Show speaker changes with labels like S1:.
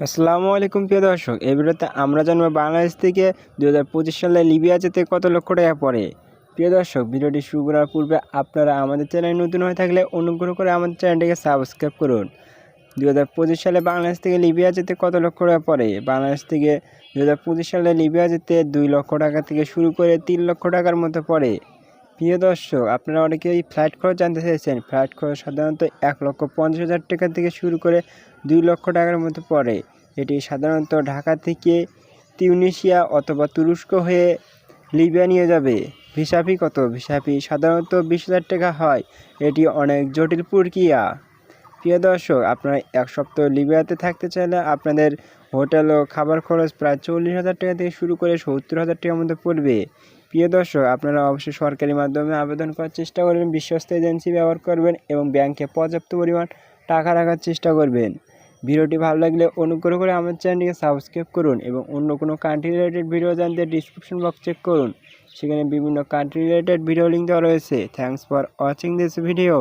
S1: আসসালামু আলাইকুম প্রিয় দর্শক, এই ভিডিওতে আমরা জানব বাংলাদেশ থেকে দু হাজার পঁচিশ সালে লিবিয়া যেতে কত লক্ষ টাকা পড়ে। প্রিয় দর্শক, ভিডিওটি শুরু করার পূর্বে আপনারা আমাদের চ্যানেল নতুন হয়ে থাকলে অনুগ্রহ করে আমাদের চ্যানেলটিকে সাবস্ক্রাইব করুন। দু হাজার পঁচিশ সালে বাংলাদেশ থেকে লিবিয়া যেতে কত লক্ষ টাকা পড়ে? বাংলাদেশ থেকে দু হাজার পঁচিশ সালে লিবিয়া যেতে দুই লক্ষ টাকা থেকে শুরু করে তিন লক্ষ টাকার মতো পড়ে। প্রিয় দর্শক, আপনারা অনেকেই ফ্লাইট খরচ জানতে চাইছেন ফ্লাইট খরচ সাধারণত এক লক্ষ পঞ্চাশ হাজার টাকা থেকে শুরু করে দুই লক্ষ টাকার মতো পড়ে। এটি সাধারণত ঢাকা থেকে তিউনিশিয়া অথবা তুরস্ক হয়ে লিবিয়া নিয়ে যাবে। ভিসা ফি কত? ভিসা ফি সাধারণত বিশ হাজার টাকা হয়। এটি অনেক জটিল প্রক্রিয়া। প্রিয় দর্শক, আপনারা এক সপ্তাহ লিবিয়াতে থাকতে চাইলে আপনাদের হোটেল ও খাবার খরচ প্রায় চল্লিশ হাজার টাকা থেকে শুরু করে সত্তর হাজার টাকার মধ্যে পড়বে। প্রিয় দর্শক, আপনারা অবশ্যই সরকারি মাধ্যমে আবেদন করার চেষ্টা করবেন, বিশ্বস্ত এজেন্সি ব্যবহার করবেন এবং ব্যাংকে পর্যাপ্ত পরিমাণ টাকা রাখার চেষ্টা করবেন। ভিডিওটি ভালো লাগলে অনুগ্রহ করে আমার চ্যানেলটিকে সাবস্ক্রাইব করুন এবং অন্য কোনো কান্ট্রি রিলেটেড ভিডিও জানতে ডিসক্রিপশন বক্স চেক করুন। সেখানে বিভিন্ন কান্ট্রি রিলেটেড ভিডিও লিঙ্ক দেওয়া রয়েছে। Thanks for watching this video